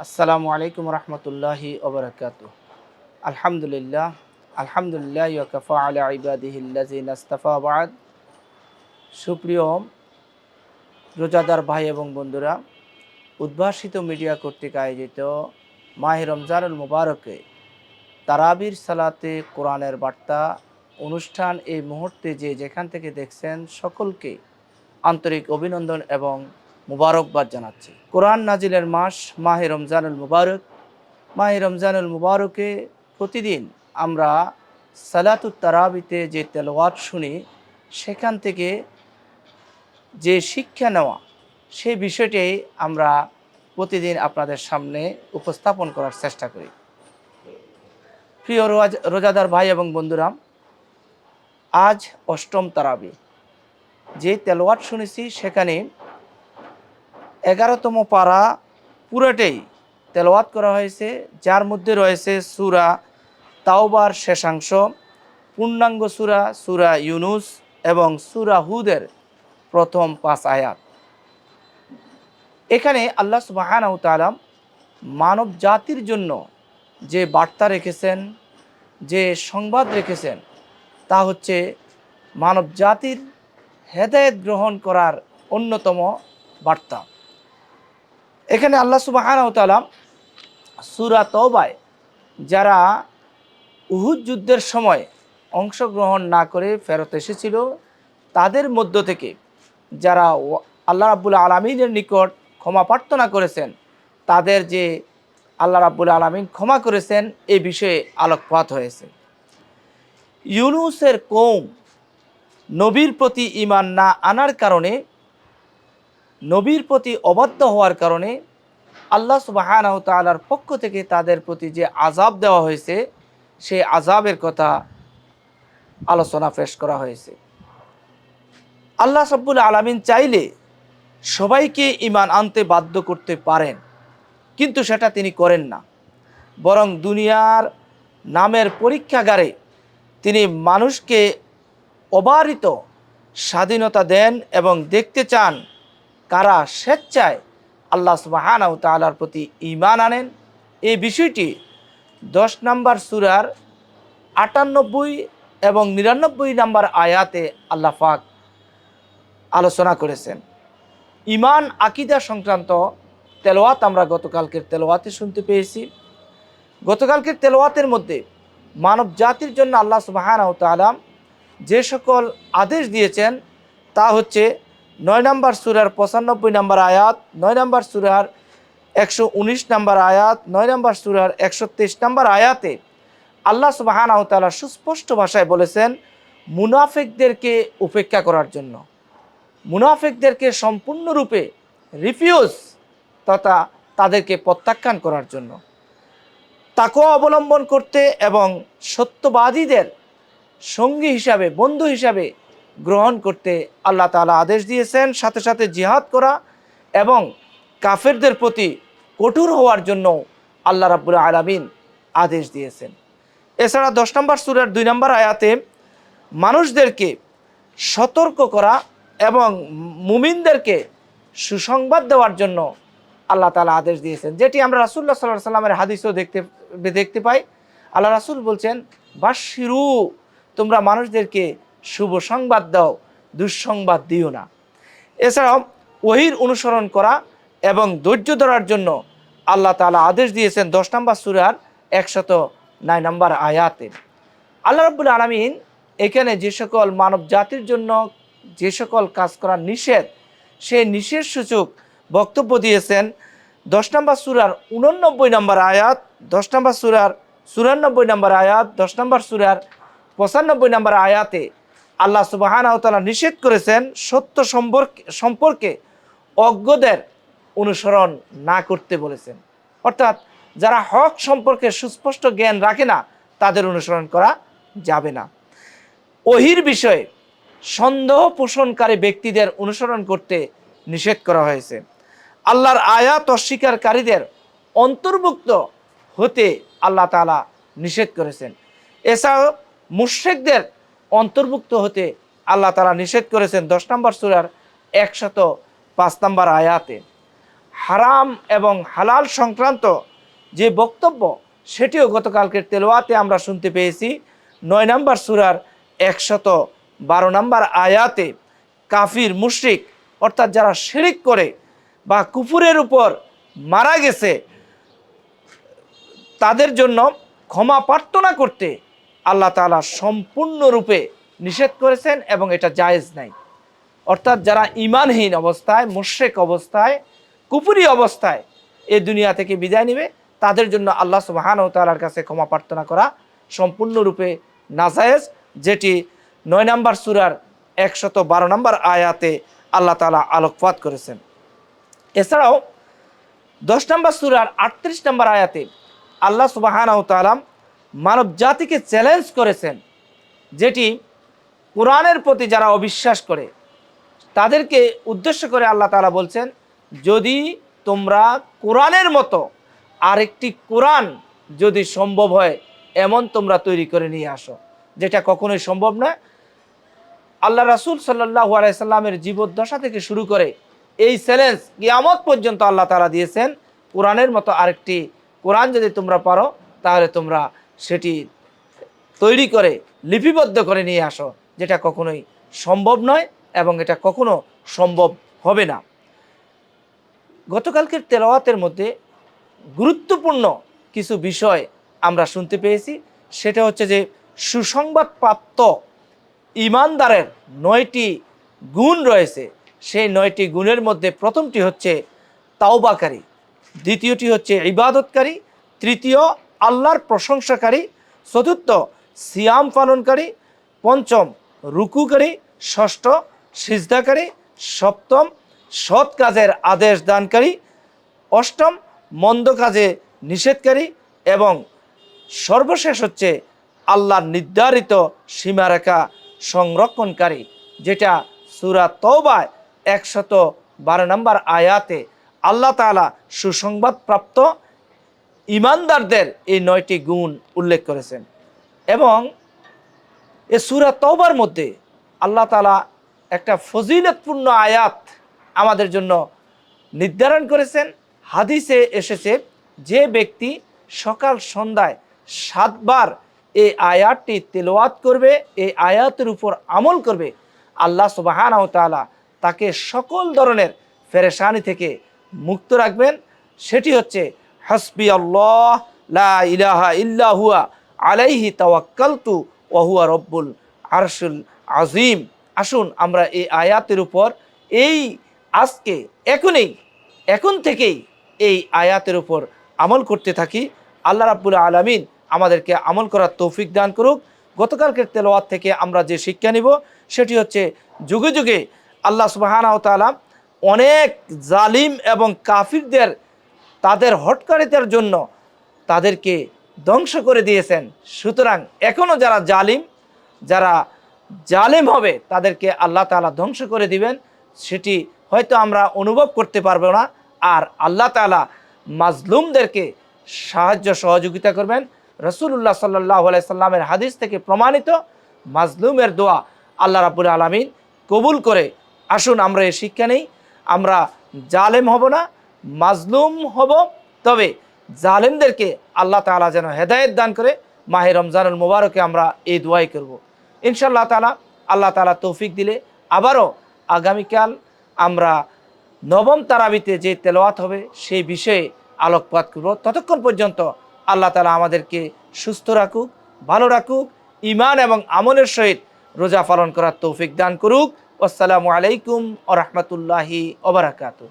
আসসালামু আলাইকুম রহমতুল্লাহি ওবরাকাত আলহামদুলিল্লাহ আলহামদুলিল্লাহ ইয়কফা আলা ইবাদিহিল্লাজি নাস্তাফা সুপ্রিয় রোজাদার ভাই এবং বন্ধুরা, উদ্ভাসিত মিডিয়া কর্তৃক আয়োজিত মাহে রমজানুল মুবারকে তারাবির সালাতে কোরআনের বার্তা অনুষ্ঠান এই মুহূর্তে যে যেখান থেকে দেখছেন সকলকে আন্তরিক অভিনন্দন এবং মুবারকবাদ জানাচ্ছি। কোরআন নাজিলের মাস, মাহে রমজানুল মুবারক। মাহে রমজানুল মুবারকে প্রতিদিন আমরা সালাতুত তারাবিতে যে তেলাওয়াত শুনি, সেখান থেকে যে শিক্ষা নেওয়া সেই বিষয়টাই আমরা প্রতিদিন আপনাদের সামনে উপস্থাপন করার চেষ্টা করি। প্রিয় রোজ- রোজাদার ভাই এবং বন্ধুরা, আজ অষ্টম তারাবি। যে তেলোয়াত শুনেছি, সেখানে এগারোতম পারা পুরোটাই তেলাওয়াত করা হয়েছে, যার মধ্যে রয়েছে সুরা তাওবার শেষাংশ, পূর্ণাঙ্গ সুরা সুরা ইউনুস এবং সুরা হুদের প্রথম পাঁচ আয়াত। এখানে আল্লাহ সুবাহানাউ তাআলা মানব জাতির জন্য যে বার্তা রেখেছেন, যে সংবাদ রেখেছেন, তা হচ্ছে মানব জাতির হেদায়েত গ্রহণ করার অন্যতম বার্তা। এখানে আল্লাহ সুবাহানাউ তাআলা সুরা তওবায় যারা উহুদ যুদ্ধের সময় অংশগ্রহণ না করে ফেরত এসেছিল, তাদের মধ্য থেকে যারা আল্লাহ রাব্বুল আলমিনের নিকট ক্ষমা প্রার্থনা করেছেন, তাদের যে আল্লাহ রাব্বুল আলমিন ক্ষমা করেছেন, এ বিষয়ে আলোকপাত হয়েছে। ইউনুসের কৌম নবীর প্রতি ঈমান না আনার কারণে নবীর প্রতি অবাধ্য হওয়ার কারণে আল্লাহ সুবাহানাহ তালার পক্ষ থেকে তাদের প্রতি যে আজাব দেওয়া হয়েছে, সেই আজাবের কথা আলোচনা পেশ করা হয়েছে। আল্লাহ সব্বুল আলমিন চাইলে সবাইকে ইমান আনতে বাধ্য করতে পারেন, কিন্তু সেটা তিনি করেন না। বরং দুনিয়ার নামের পরীক্ষাগারে তিনি মানুষকে অবারিত স্বাধীনতা দেন এবং দেখতে চান কারা স্বেচ্ছায় আল্লাহ সুবাহানাউ তালার প্রতি ইমান আনেন? এই বিষয়টি দশ নম্বর সুরার আটানব্বই এবং নিরানব্বই নম্বর আয়াতে আল্লাহ পাক আলোচনা করেছেন। ইমান আকিদা সংক্রান্ত তেলোয়াত আমরা গতকালকের তেলোয়াতে শুনতে পেয়েছি। গতকালকের তেলোয়াতের মধ্যে মানব জাতির জন্য আল্লাহ সুবাহানাউ তালাম যে সকল আদেশ দিয়েছেন তা হচ্ছে নয় নম্বর সুরার পঁচানব্বই নম্বর আয়াত, নয় নম্বর সুরার একশো উনিশ নম্বর আয়াত, নয় নম্বর সুরার একশো তেইশ নম্বর আয়াতে আল্লাহ সুবাহানাউ তাআলা সুস্পষ্ট ভাষায় বলেছেন, মুনাফিকদেরকে উপেক্ষা করার জন্য। মুনাফিকদেরকে সম্পূর্ণরূপে রিফিউজ তথা তাদেরকে প্রত্যাখ্যান করার জন্য। তাকে অবলম্বন করতে এবং সত্যবাদীদের সঙ্গী হিসাবে, বন্ধু হিসাবে গ্রহণ করতে আল্লাহ তাআলা আদেশ দিয়েছেন, সাথে সাথে জিহাদ করা এবং কাফেরদের প্রতি কঠোর হওয়ার জন্য আল্লাহ রাব্বুল আলামিন আদেশ দিয়েছেন। এছাড়া দশ নম্বর সুরের দুই নম্বর আয়াতে মানুষদেরকে সতর্ক করা এবং মুমিনদেরকে সুসংবাদ দেওয়ার জন্য আল্লাহ তালা আদেশ দিয়েছেন। যেটি আমরা রাসুল্লাহ সাল্লাহ সাল্লামের হাদিসও দেখতে দেখতে পাই। আল্লাহ রাসুল বলছেন বাশিরু তোমরা মানুষদেরকে শুভ সংবাদ দাও, দুঃসংবাদ দিও না। এছাড়াও ওহির অনুসরণ করা এবং ধৈর্য ধরার জন্য আল্লাহ তালা আদেশ দিয়েছেন দশ নম্বর সুরার একশত নয় নম্বর আয়াতে। আল্লাহ রব্বুল আলমিন এখানে যে সকল মানব জাতির জন্য যে সকল কাজ করার নিষেধ, সেই নিষেধ সূচক বক্তব্য দিয়েছেন দশ নম্বর সুরার উননব্বই নম্বর আয়াত, দশ নম্বর সুরার চুরানব্বই নম্বর আয়াত, দশ নম্বর সুরার পঁচানব্বই নম্বর আয়াতে আল্লাহ সুবাহানাহতালা নিষেধ করেছেন সত্য সম্পর্কে সম্পর্কে অজ্ঞদের অনুসরণ না করতে বলেছেন। অর্থাৎ যারা হক সম্পর্কে সুস্পষ্ট জ্ঞান রাখে না, তাদের অনুসরণ করা যাবে না। ওহির বিষয়ে সন্দেহ পোষণকারী ব্যক্তিদের অনুসরণ করতে নিষেধ করা হয়েছে। আল্লাহর আয়াত অস্বীকারীদের অন্তর্ভুক্ত হতে আল্লাহ তালা নিষেধ করেছেন। এছাড়াও মুশ্রিকদের অন্তর্ভুক্ত হতে আল্লাহ তাআলা নিষেধ করেছেন দশ নম্বর সুরার একশত পাঁচ নম্বর আয়াতে। হারাম এবং হালাল সংক্রান্ত যে বক্তব্য, সেটিও গতকালকের তেলোয়াতে আমরা শুনতে পেয়েছি। নয় নম্বর সুরার একশত বারো নম্বর আয়াতে কাফির, মুশরিক অর্থাৎ যারা শিরিক করে বা কুফুরের উপর মারা গেছে, তাদের জন্য ক্ষমা প্রার্থনা করতে আল্লাহ তাআলা সম্পূর্ণরূপে নিষেধ করেছেন এবং এটা জায়েজ নাই। অর্থাৎ যারা ইমানহীন অবস্থায় মোশেক অবস্থায় কুপুরি অবস্থায় এ দুনিয়া থেকে বিদায় নেবে, তাদের জন্য আল্লাহ সুবাহান ও তালার কাছে ক্ষমা প্রার্থনা করা সম্পূর্ণরূপে নাজায়েজ, যেটি নয় নম্বর সুরার একশত বারো নম্বর আয়াতে আল্লাহ তালা আলোকপাত করেছেন। এছাড়াও দশ নম্বর সুরার আটত্রিশ নম্বর আয়াতে আল্লাহ সুবাহান ও তালাম মানব জাতিকে চ্যালেঞ্জ করেছেন, যেটি কোরআনের প্রতি যারা অবিশ্বাস করে, তাদেরকে উদ্দেশ্য করে আল্লাহ তাআলা বলছেন, যদি তোমরা কোরআনের মতো আরেকটি কোরআন যদি সম্ভব হয়, এমন তোমরা তৈরি করে নিয়ে আসো। যেটা কখনোই সম্ভব নয় আল্লাহ রাসূল সাল্লাহ আলাইসাল্লামের জীবদ্দশা থেকে শুরু করে এই চ্যালেঞ্জ কিয়ামত পর্যন্ত আল্লাহ তালা দিয়েছেন, কোরআনের মতো আরেকটি কোরআন যদি তোমরা পারো, তাহলে তোমরা সেটি তৈরি করে, লিপিবদ্ধ করে নিয়ে আসো, যেটা কখনোই সম্ভব নয় এবং এটা কখনো সম্ভব হবে না। গতকালকের তেলাওয়াতের মধ্যে গুরুত্বপূর্ণ কিছু বিষয় আমরা শুনতে পেয়েছি। সেটা হচ্ছে যে সুসংবাদ প্রাপ্ত ইমানদারের নয়টি গুণ রয়েছে। সেই নয়টি গুণের মধ্যে প্রথমটি হচ্ছে তাওবাকারী, দ্বিতীয়টি হচ্ছে ইবাদতকারী, তৃতীয় আল্লাহর প্রশংসাকারী, চতুর্থ সিয়াম পালনকারী, পঞ্চম রুকুকারী, ষষ্ঠ সিজদাকারী, সপ্তম সৎ কাজের আদেশ দানকারী, অষ্টম মন্দ কাজে নিষেধকারী এবং সর্বশেষ হচ্ছে আল্লাহর নির্ধারিত সীমারেখা সংরক্ষণকারী, যেটা সুরা তওবায় একশত বারো নম্বর আয়াতে আল্লাহ তাআলা সুসংবাদপ্রাপ্ত ইমানদারদের এই নয়টি গুণ উল্লেখ করেছেন। এবং এ সুরা তওবার মধ্যে আল্লাহ তাআলা একটা ফজিলতপূর্ণ আয়াত আমাদের জন্য নির্ধারণ করেছেন। হাদিসে এসেছে, যে ব্যক্তি সকাল সন্ধ্যায় সাতবার এই আয়াতটি তেলাওয়াত করবে, এই আয়াতের উপর আমল করবে, আল্লাহ সুবাহানাও তাআলা তাকে সকল ধরনের ফেরেশানি থেকে মুক্ত রাখবেন। সেটি হচ্ছে হাসবি আল্লাহ, লা ইলাহা ইল্লা হুয়া, আলাইহি তাওয়াক্কালতু ওয়া হুয়া রব্বুল আরশুল আজিম আসুন, আমরা এই আয়াতের উপর, এই আজকে, এখনই, এখন থেকেই এই আয়াতের উপর আমল করতে থাকি। আল্লাহ রাব্বুল আলামিন আমাদেরকে আমল করার তৌফিক দান করুক। গতকালকের তেলাওয়াত থেকে আমরা যে শিক্ষা নিব, সেটি হচ্ছে যুগে যুগে আল্লাহ সুবাহানাও তাআলা অনেক জালিম এবং কাফিরদের তাদের হটকারিতার জন্য তাদেরকে ধ্বংস করে দিয়েছেন। সুতরাং এখনও যারা জালিম, যারা জালেম হবে, তাদেরকে আল্লাহ তাআলা ধ্বংস করে দিবেন। সেটি হয়তো আমরা অনুভব করতে পারব না। আর আল্লাহ তাআলা মাজলুমদেরকে সাহায্য সহযোগিতা করবেন। রসুল্লাহ সাল্লাহ সাল্লামের হাদিস থেকে প্রমাণিত মাজলুমের দোয়া আল্লাহ রাবুল আলমিন কবুল করে। আসুন আমরা এই শিক্ষা নেই। আমরা জালেম হব না। মাজলুম হব। তবে জালেমদেরকে আল্লাহ তাআলা যেন হেদায়েত দান করে, মাহে রমজানুল মুবারকে আমরা এই দোয়াই করব। ইনশাল্লাহ তাআলা আল্লাহ তাআলা তৌফিক দিলে আবারও আগামীকাল আমরা নবম তারাবিতে যে তেলাওয়াত হবে, সেই বিষয়ে আলোকপাত করব। ততক্ষণ পর্যন্ত আল্লাহ তালা আমাদেরকে সুস্থ রাখুক, ভালো রাখুক ইমান এবং আমলের সহিত রোজা পালন করার তৌফিক দান করুক। আসসালামু আলাইকুম ও রহমতুল্লাহি ওবরাকাতু